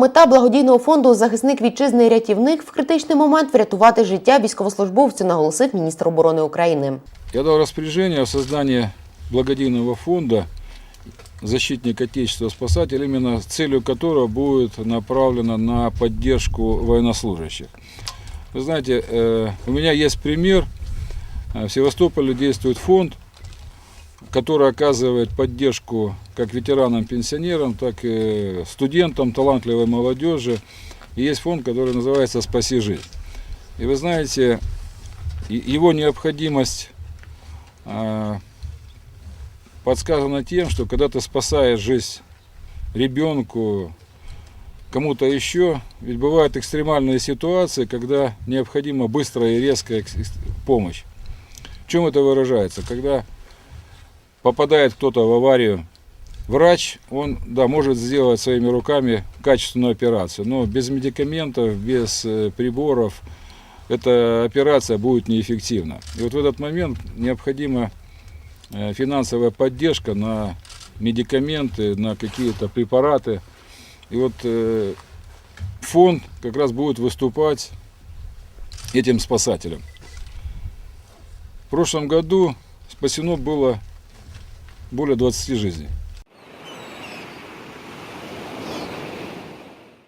Мета благодійного фонду Захисник вітчизни і рятівник в критичний момент врятувати життя військовослужбовцю, наголосив міністр оборони України. Я дал распоряжение о создании благодійного фонда «Защитник Отечества спасатель», именно целью которого будет направлена на поддержку военнослужащих. Вы знаете, э, у меня есть пример. Э, В Севастополе действует фонд, который оказывает поддержку как ветеранам-пенсионерам, так и студентам, талантливой молодежи. И есть фонд, который называется «Спаси жизнь». И вы знаете, его необходимость а, подсказано тем, что когда ты спасаешь жизнь ребенку, кому-то еще, ведь бывают экстремальные ситуации, когда необходима быстрая и резкая помощь. В чем это выражается? Когда попадает кто-то в аварию, врач, он, да, может сделать своими руками качественную операцию, но без медикаментов, без э, приборов эта операция будет неэффективна. И вот в этот момент необходима э, финансовая поддержка на медикаменты, на какие-то препараты. И вот э, фонд как раз будет выступать этим спасателем. В прошлом году спасено было более 20 жизней.